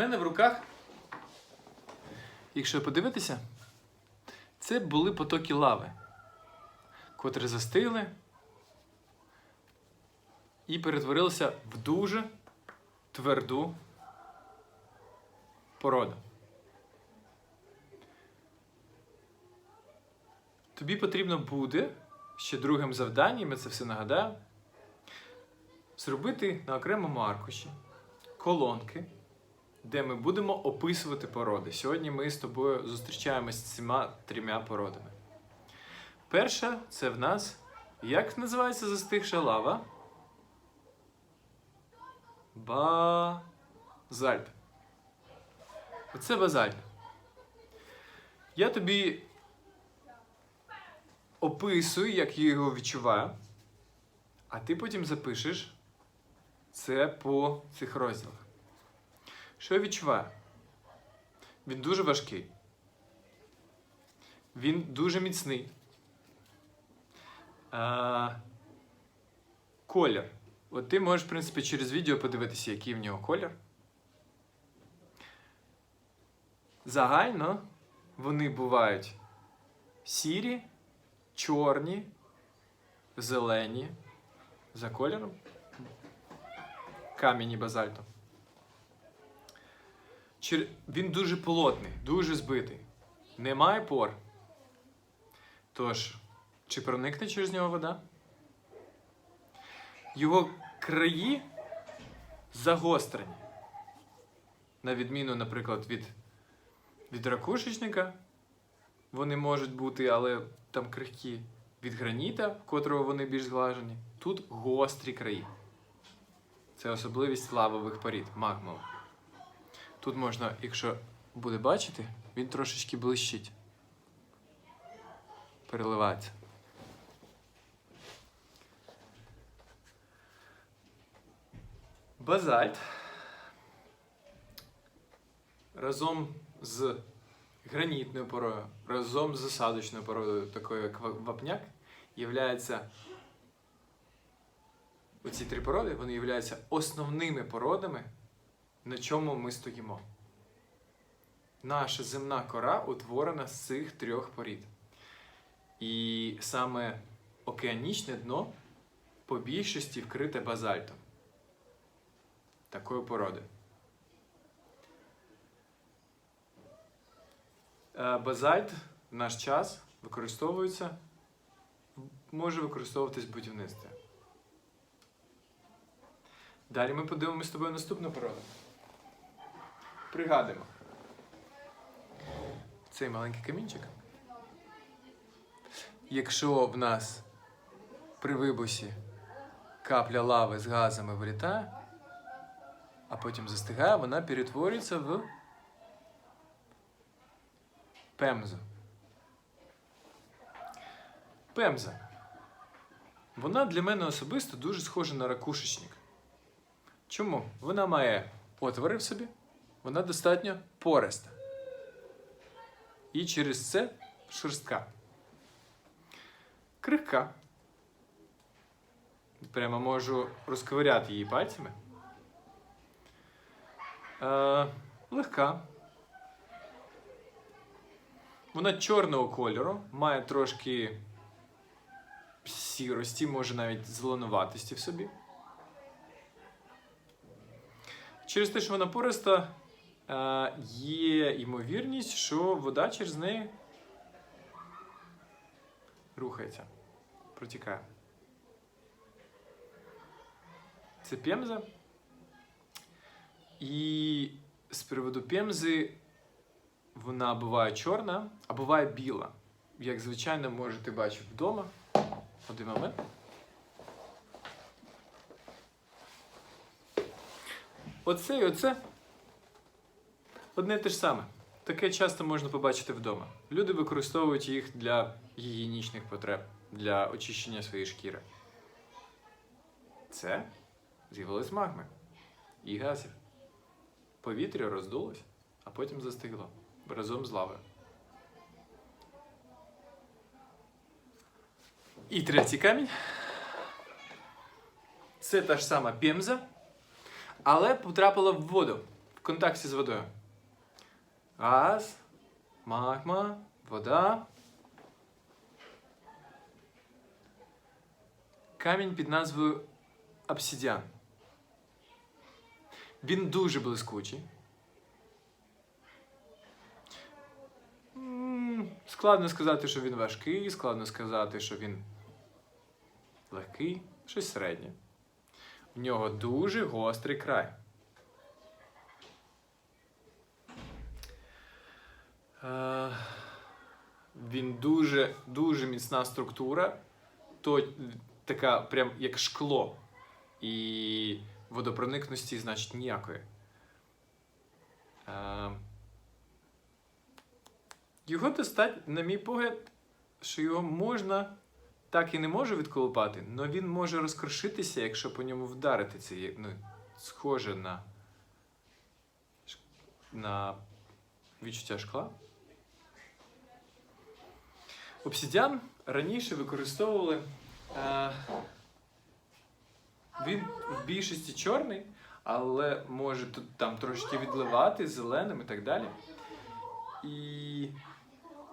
мене в руках, якщо подивитися, це були потоки лави, котрі застигли і перетворилися в дуже тверду породу. Тобі потрібно буде ще другим завданням, я це все нагадаю, зробити на окремому аркуші колонки, де ми будемо описувати породи. Сьогодні ми з тобою зустрічаємось з цими трьома породами. Перша це в нас, як називається застигша лава? Базальт. Оце базальт. Я тобі описую, як я його відчуваю, а ти потім запишеш це по цих розділах. Що я відчуваю? Він дуже важкий. Він дуже міцний. А, колір. От ти можеш, в принципі, через відео подивитися, який в нього колір. Загально вони бувають сірі, чорні, зелені за кольором, камені базальту. Він дуже полотний, дуже збитий. Немає пор. Тож, чи проникне через нього вода? Його краї загострені. На відміну, наприклад, від, від ракушечника, вони можуть бути, але там крихкі. Від граніта, в котрого вони більш зглажені, тут гострі краї. Це особливість лавових порід, магмових. Тут можна, якщо буде бачити, він трошечки блищить. Переливається. Базальт разом з гранітною порою, разом з засадочною породою, такою як вапняк, являється оці три породи, вони являються основними породами, на чому ми стоїмо. Наша земна кора утворена з цих трьох порід. І саме океанічне дно по більшості вкрите базальтом такої породи. Е, Базальт в наш час використовується, може використовуватись в будівництві. Далі ми подивимося з тобою наступну породу. Пригадуємо. Цей маленький камінчик. Якщо в нас при вибусі капля лави з газами вилітає, а потім застигає, вона перетворюється в пемзу. Пемза. Вона для мене особисто дуже схожа на ракушечник. Чому? Вона має отвори в собі, вона достатньо пориста. І через це шерстка. Крихка. Прямо можу розковиряти її пальцями. Е, легка. Вона чорного кольору, має трошки сірості, може навіть зеленуватості в собі. Через те, що вона пориста, є ймовірність, що вода через неї рухається, протікає. Це пемза. І з приводу пемзи вона буває чорна, а буває біла. Як звичайно, можете бачити вдома. Один момент. Оце і оце одне те ж саме. Таке часто можна побачити вдома. Люди використовують їх для гігієнічних потреб, для очищення своєї шкіри. Це з'явилось магми і газів. Повітря роздулось, а потім застигло разом з лавою. І третій камінь. Це та ж сама пемза, але потрапила в воду. в контакті з водою. Газ, магма, вода. Камінь під назвою обсидіан. Він дуже блискучий. Складно сказати, що він важкий, складно сказати, що він легкий, щось середнє. В нього дуже гострий край. Він дуже, дуже міцна структура, то така прям як шкло. І водопроникності, значить, ніякої. Е, Його достатньо, на мій погляд, що його можна так і не можу відколупати, але він може розкрошитися, якщо по ньому вдарити. Це ну, схоже на, на відчуття шкла. Обсидіан раніше використовували. Е, він в більшості чорний, але може тут там трошки відливати зеленим і так далі. І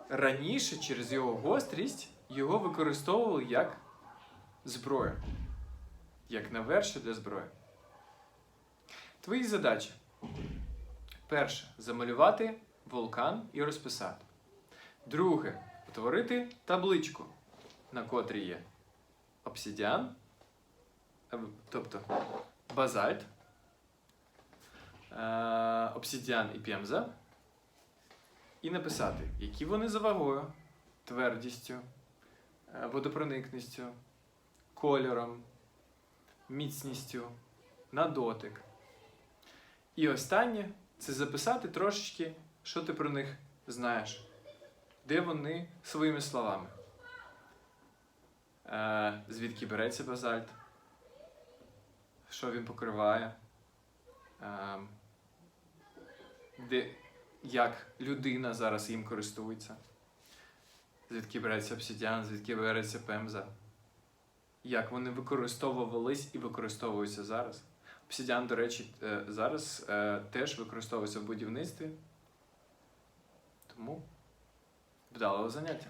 раніше через його гострість його використовували як зброю, як наверші для зброї. Твої задачі. Перше замалювати вулкан і розписати. Друге утворити табличку, на котрій є обсидіан, е, тобто базальт, е, обсидіан і пемза, і написати, які вони за вагою, твердістю, е, водопроникністю, кольором, міцністю, на дотик. І останнє це записати трошечки, що ти про них знаєш, де вони своїми словами. Е, звідки береться базальт, що він покриває, е, де, як людина зараз їм користується, звідки береться обсидіан, звідки береться пемза, як вони використовувались і використовуються зараз. Обсидіан, до речі, е, зараз теж використовується в будівництві. Тому вдалого заняття.